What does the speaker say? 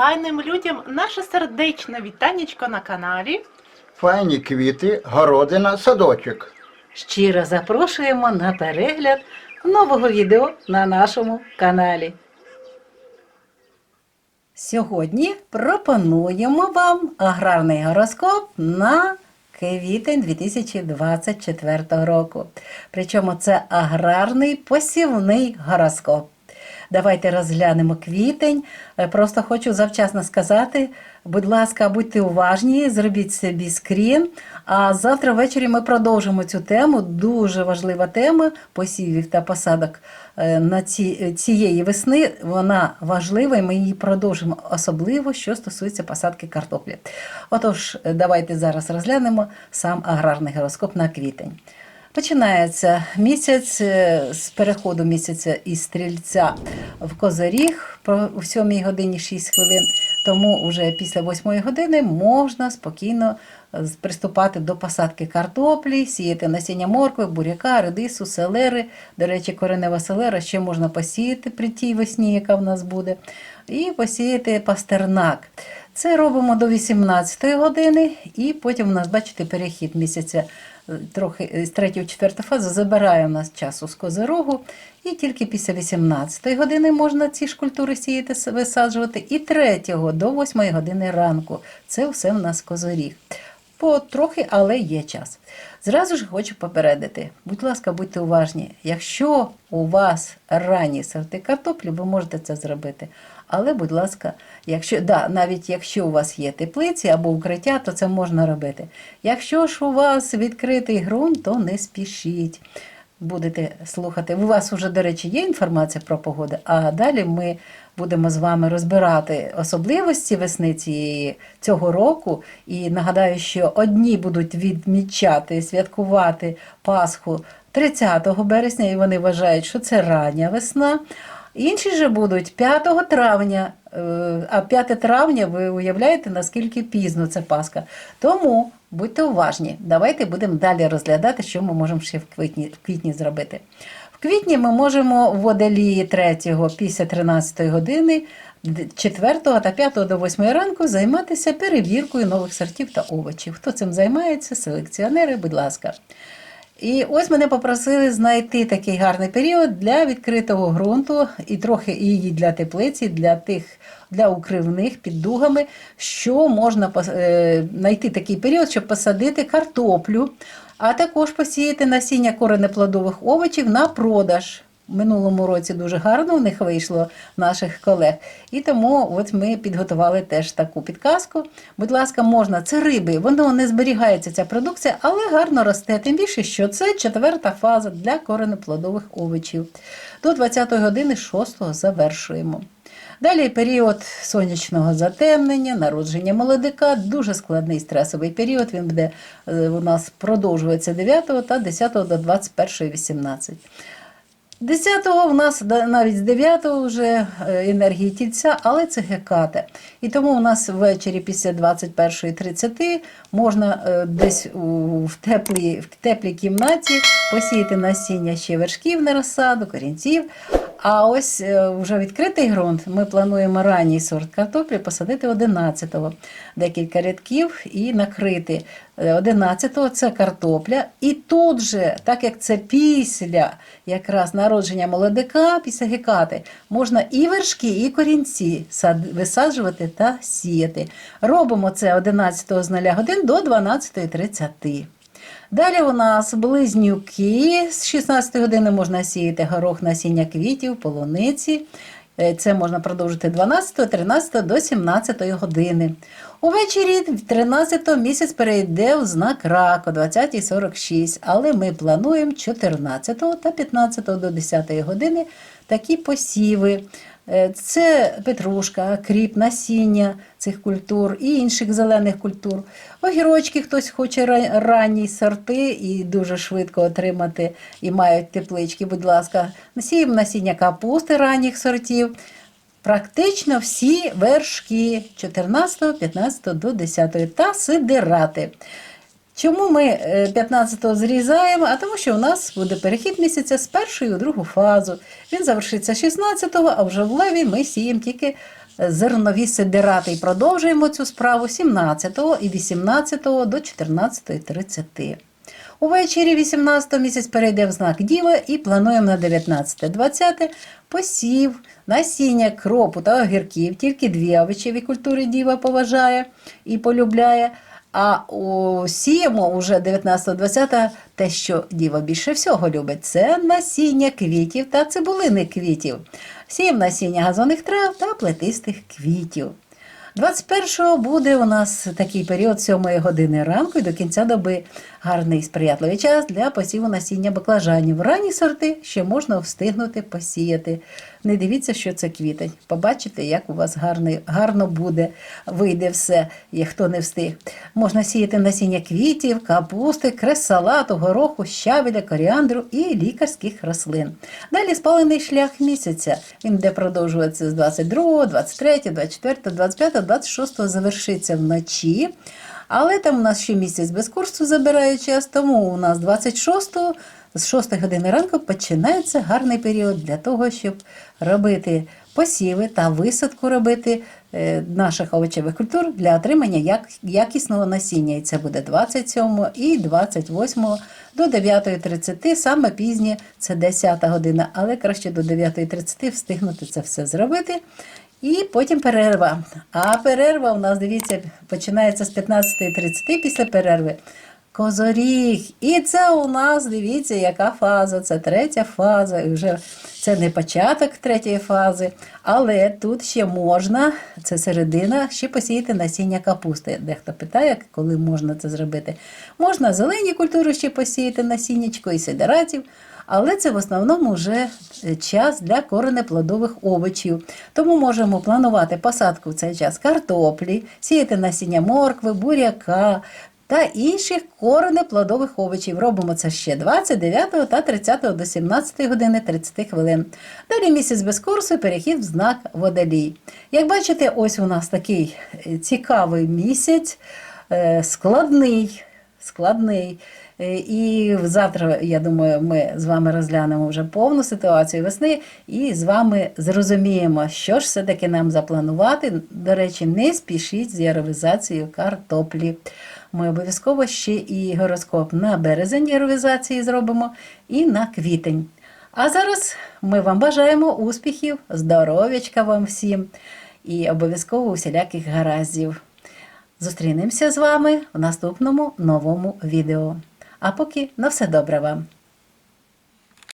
файним людям наше сердечне вітанечко на каналі. Файні квіти, городина, садочок. Щиро запрошуємо на перегляд нового відео на нашому каналі. Сьогодні пропонуємо вам аграрний гороскоп на квітень 2024 року. Причому це аграрний посівний гороскоп. Давайте розглянемо квітень. Е, Просто хочу завчасно сказати, будь ласка, будьте уважні, зробіть собі скрін. А завтра ввечері ми продовжимо цю тему. Дуже важлива тема посівів та посадок е, на ці, цієї весни. Вона важлива, і ми її продовжимо, особливо що стосується посадки картоплі. Отож, е, давайте зараз розглянемо сам аграрний гороскоп на квітень. Починається місяць е, з переходу місяця із стрільця в Козиріг про- о 7 годині 6 хвилин. Тому вже після 8 години можна спокійно е, приступати до посадки картоплі, сіяти насіння моркви, буряка, редису, селери. До речі, коренева селера ще можна посіяти при тій весні, яка в нас буде, і посіяти пастернак. Це робимо до 18 години, і потім у нас, бачите, перехід місяця трохи е, з 3 в 4 фазу забирає у нас часу з козирогу, і тільки після 18 години можна ці ж культури сіяти, висаджувати, і 3 до 8 години ранку. Це все в нас козиріг. Потрохи, але є час. Зразу ж хочу попередити, будь ласка, будьте уважні. Якщо у вас ранні сорти картоплі, ви можете це зробити. Але, будь ласка, якщо да, навіть якщо у вас є теплиці або укриття, то це можна робити. Якщо ж у вас відкритий ґрунт, то не спішіть. Будете слухати. У вас вже, до речі, є інформація про погоду, а далі ми будемо з вами розбирати особливості весни цієї, цього року. І нагадаю, що одні будуть відмічати, святкувати Пасху 30 березня, і вони вважають, що це рання весна. Інші же будуть 5 травня, е, а 5 травня ви уявляєте, наскільки пізно це Пасха. Тому будьте уважні. Давайте будемо далі розглядати, що ми можемо ще в квітні, в квітні зробити. В квітні ми можемо в водолії 3 після 13 години, 4 та 5 до 8 ранку займатися перевіркою нових сортів та овочів. Хто цим займається? Селекціонери, будь ласка. І ось мене попросили знайти такий гарний період для відкритого ґрунту і трохи її для теплиці, для тих для укривних під дугами, що можна е, знайти такий період, щоб посадити картоплю, а також посіяти насіння коренеплодових овочів на продаж. Минулому році дуже гарно в них вийшло наших колег. І тому от ми підготували теж таку підказку. Будь ласка, можна, це риби, воно не зберігається ця продукція, але гарно росте. Тим більше, що це четверта фаза для коренеплодових овочів. До 20 години 6 завершуємо. Далі період сонячного затемнення, народження молодика, дуже складний стресовий період. Він буде е, у нас продовжується 9 та 10 до 21.18. 10-го в нас навіть з 9-го вже е, енергії тільця, але це геката. І тому у нас ввечері після 21.30 можна е, десь в теплій, в теплій кімнаті посіяти насіння ще вершків на розсаду, корінців. А ось е, вже відкритий ґрунт. Ми плануємо ранній сорт картоплі посадити 11-го. Декілька рядків і накрити. Е, 11-го це картопля. І тут же, так як це після якраз народження молодика, після гекати, можна і вершки, і корінці висаджувати та сіяти. Робимо це 11 з 0 годин до 12.30. Далі у нас близнюки. З 16 години можна сіяти горох насіння квітів, полуниці. Е, Це можна продовжити 12, 13 до 17 години. Увечері 13 місяць перейде в знак раку 20.46, але ми плануємо 14 та 15 до 10 години такі посіви. Е, Це петрушка, кріп, насіння цих культур і інших зелених культур. Огірочки хтось хоче ранні сорти і дуже швидко отримати, і мають теплички, будь ласка. Насіємо насіння капусти ранніх сортів. Практично всі вершки 14, 15 до 10 та сидирати. Чому ми е, 15-го зрізаємо? А тому, що у нас буде перехід місяця з першої у другу фазу. Він завершиться 16-го, а вже в леві ми сіємо тільки зернові сидирати. І продовжуємо цю справу 17-го і 18 до 14.30. Увечері 18 місяць перейде в знак Діва і плануємо на 19-20 посів насіння кропу та огірків. Тільки дві овочеві культури Діва поважає і полюбляє. А сіємо уже 19-20 те, що Діва більше всього любить, це насіння квітів та цибулини квітів. Сіємо насіння газонних трав та плетистих квітів. 21-го буде у нас такий період 7 години ранку і до кінця доби гарний сприятливий час для посіву насіння баклажанів. Ранні сорти ще можна встигнути посіяти. Не дивіться, що це квітень. Побачите, як у вас гарний, гарно буде, вийде все, як хто не встиг. Можна сіяти насіння квітів, капусти, крес-салату, гороху, щавеля, коріандру і лікарських рослин. Далі спалений шлях місяця. Він буде продовжуватися з 22, 23, 24, 25, 26 завершиться вночі. Але там у нас ще місяць без курсу забирає час, тому у нас 26-го з 6 години ранку починається гарний період для того, щоб робити посіви та висадку робити е, наших овочевих культур для отримання як, якісного насіння. І це буде 27 і 28 до 9.30, саме пізнє це 10 година, але краще до 9.30 встигнути це все зробити. І потім перерва. А перерва у нас, дивіться, починається з 15.30 після перерви. Козоріг. І це у нас, дивіться, яка фаза. Це третя фаза. І вже це не початок третьої фази, але тут ще можна, це середина, ще посіяти насіння капусти. Дехто питає, коли можна це зробити. Можна зелені культури ще посіяти насіннячко і сидератів. Але це в основному вже е, час для коренеплодових овочів. Тому можемо планувати посадку в цей час картоплі, сіяти насіння моркви, буряка та інших коренеплодових овочів. Робимо це ще 29 та 30 до 17 години 30 хвилин. Далі місяць без курсу, перехід в знак водолій. Як бачите, ось у нас такий е, цікавий місяць, е, складний. складний. Е, І завтра, я думаю, ми з вами розглянемо вже повну ситуацію весни і з вами зрозуміємо, що ж все-таки нам запланувати. До речі, не спішіть з яровізацією картоплі. Ми обов'язково ще і гороскоп на березень яровізації зробимо і на квітень. А зараз ми вам бажаємо успіхів, здоров'ячка вам всім і обов'язково усіляких гараздів. Зустрінемося з вами в наступному новому відео. А поки на все добре вам!